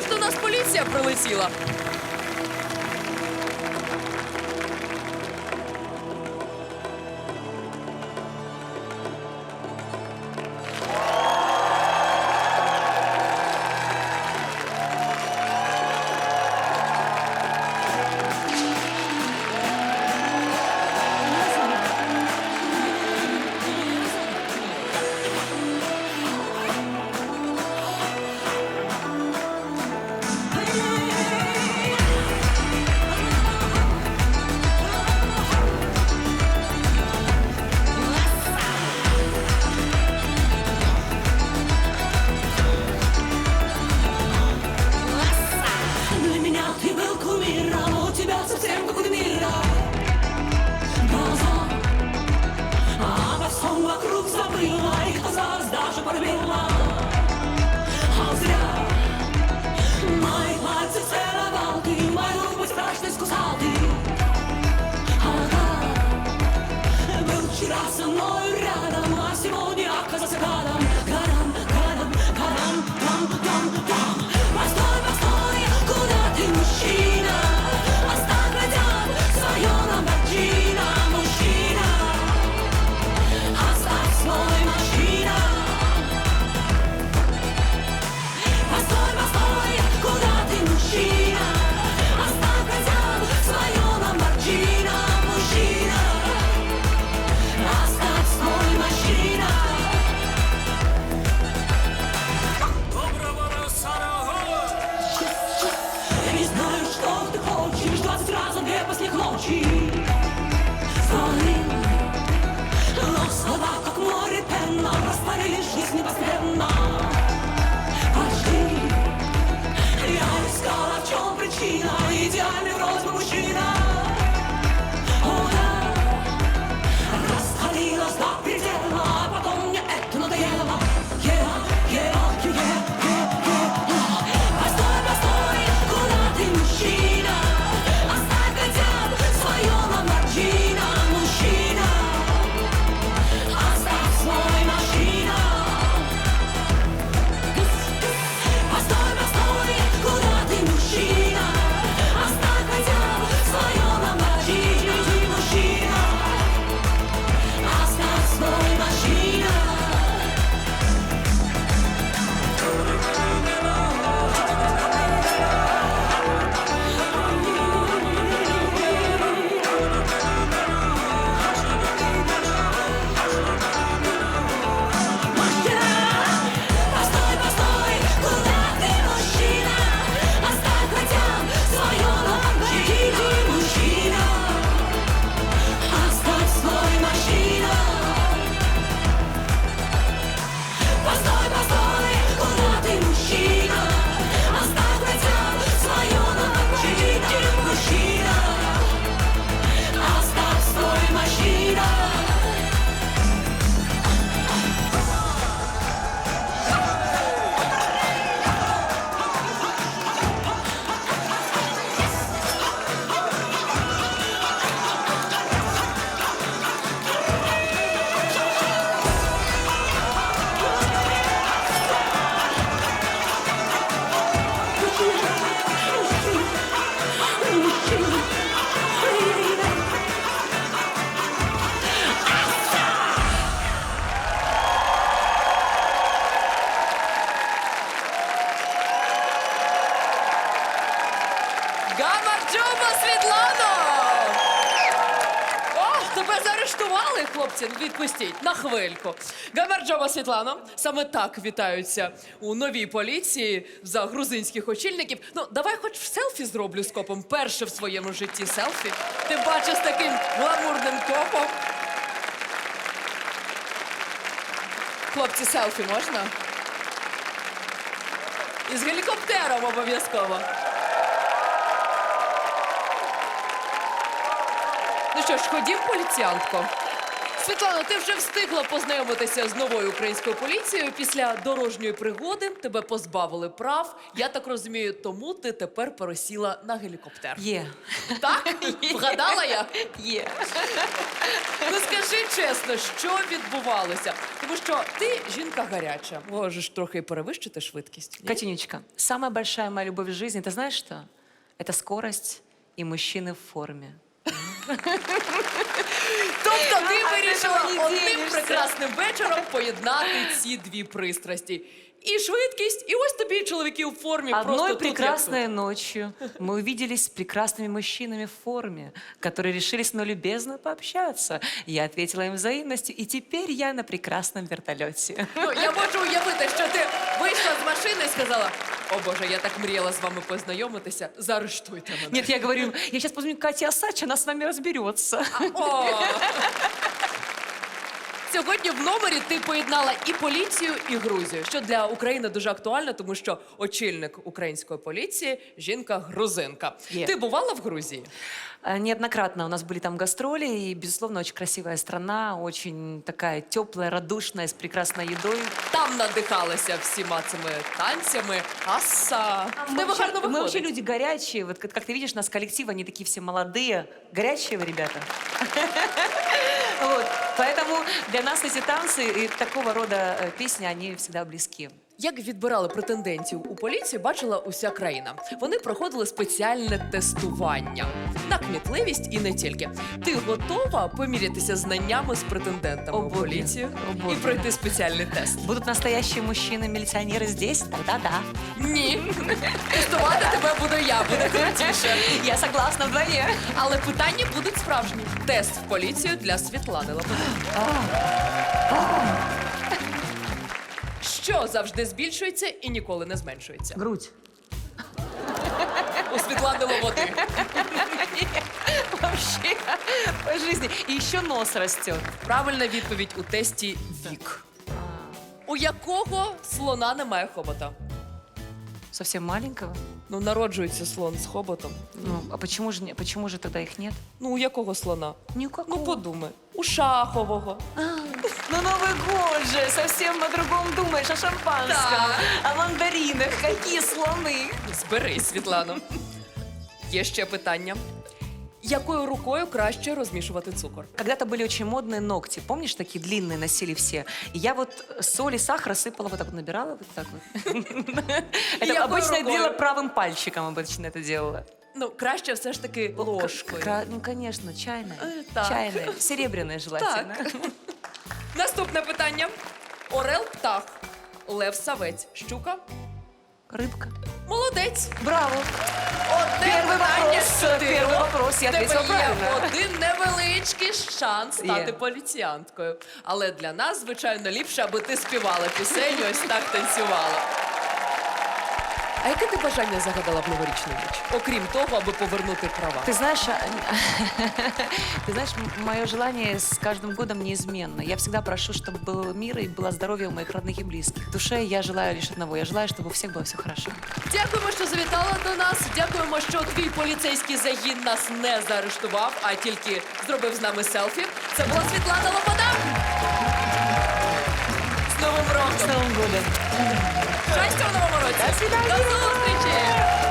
ж до нас поліція прилетіла? со мною рано кіно ідеальний хлопці, відпустіть на хвильку. Гамарджоба Світлана. Саме так вітаються у новій поліції за грузинських очільників. Ну, давай, хоч в селфі зроблю з копом. Перше в своєму житті селфі. Ти бачиш таким гламурним копом. Хлопці, селфі можна? Із гелікоптером обов'язково. Ну що ж, ходім поліціянтко. Світлано, ти вже встигла познайомитися з новою українською поліцією. Після дорожньої пригоди тебе позбавили прав. Я так розумію, тому ти тепер пересіла на гелікоптер. Є. Так? Вгадала я? Є. Ну скажи чесно, що відбувалося? Тому що ти жінка гаряча. Можеш трохи перевищити швидкість. ні? Катюнечка, самая большая моя любовь в жизни, ты знаешь что? Это скорость и мужчины в форме. Тобто ти А вирішила ти не одним дінешся. прекрасним вечором поєднати ці дві пристрасті. І швидкість, і ось тобі чоловіки в формі просто Одной тут, як прекрасной ночью мы увиделись с прекрасными мужчинами в форме, которые решили со мной любезно пообщаться. Я ответила им взаимностью, и теперь я на прекрасном вертолете. Ну, я можу уявити, що ти вийшла з машини і сказала: о Боже, я так мріяла з вами познайомитися. Заарештуйте мене. Нет, я говорю, я сейчас позвоню Кате Асач, она с вами разберется. О! Сьогодні в номері ти поєднала і поліцію, і Грузію, що для України дуже актуально, тому що очільник української поліції жінка грузинка. Є. Ти бувала в Грузії? А, Неоднократно у нас были там гастроли, и, безусловно, очень красивая страна, очень такая теплая, радушная, с прекрасной едой. Там надихалися всіма цими танцями. Аса. В тебе гарно мы вообще виходить. люди горячие. Вот как, как ты видишь, нас коллектив, они такие все молодые, горячие вы, ребята. Вот. Поэтому для нас эти танцы и такого рода э, песни, они всегда близки. Як відбирали претендентів у поліцію, бачила уся країна. Вони проходили спеціальне тестування на кмітливість і не тільки. Ти готова помірятися знаннями з претендентами у поліцію і пройти спеціальний тест? Будут настоящие мужчины-милиционеры здесь? Тогда да. Ні. Тестувати тебе буду я, буде крутіше. Я согласна вдвойне. Але питання будуть справжні. Тест в поліцію для Світлани Лободи. Що завжди збільшується і ніколи не зменшується? Грудь. У Світлани Лободи. Вообще по жизни. И еще нос растет. Правильна відповідь у тесті вік. У якого слона немає хобота? Совсем маленького? Ну, народжується слон з хоботом. Ну, а почему же, не- почему же тогда их нет? Ну, у якого слона? Ни у какого. Ну, подумай. У шахового. Ну, Новый год же, совсем о другом думаешь, о шампанском, о мандаринах, какие слоны. Зберись, Світлано. Є ще питання Якою рукою краще розмішувати цукор? Когда-то были очень модные ногти, помнишь, такие длинные носили все? И я вот соль и сахар сыпала, вот так вот набирала, вот так вот. Это какой обычно я рукой? делала правым пальчиком, обычно это делала. Ну, краще все ж таки ложкою. Кра- Ну, конечно, чайная. Э, так. Чайная, серебряная желательно. Наступне питання. Орел птах. Лев савець. Щука. Рыбка. Молодець. Браво! Одне Перший питання вопрос, вопрос, я тебе ответила є правильно. один невеличкий шанс стати Є. поліціянткою. Але для нас, звичайно, ліпше, аби ти співала пісень, ось так танцювала. А яке ти бажання загадала в новорічну ніч? Окрім того, аби повернути права. Ты знаешь, а, ты знаешь, мое желание с каждым годом неизменно. Я всегда прошу, чтобы был мир и было здоровье у моих родных и близких. В душе я желаю лишь одного. Я желаю, чтобы у всех было все хорошо. Дякуємо, що завітала до нас. Дякуємо, що твій поліцейський загін нас не заарештував, а тільки зробив з нами селфі. Це була Світлана Лобода. З Новим годом! Щастя у новому році! До зустрічі!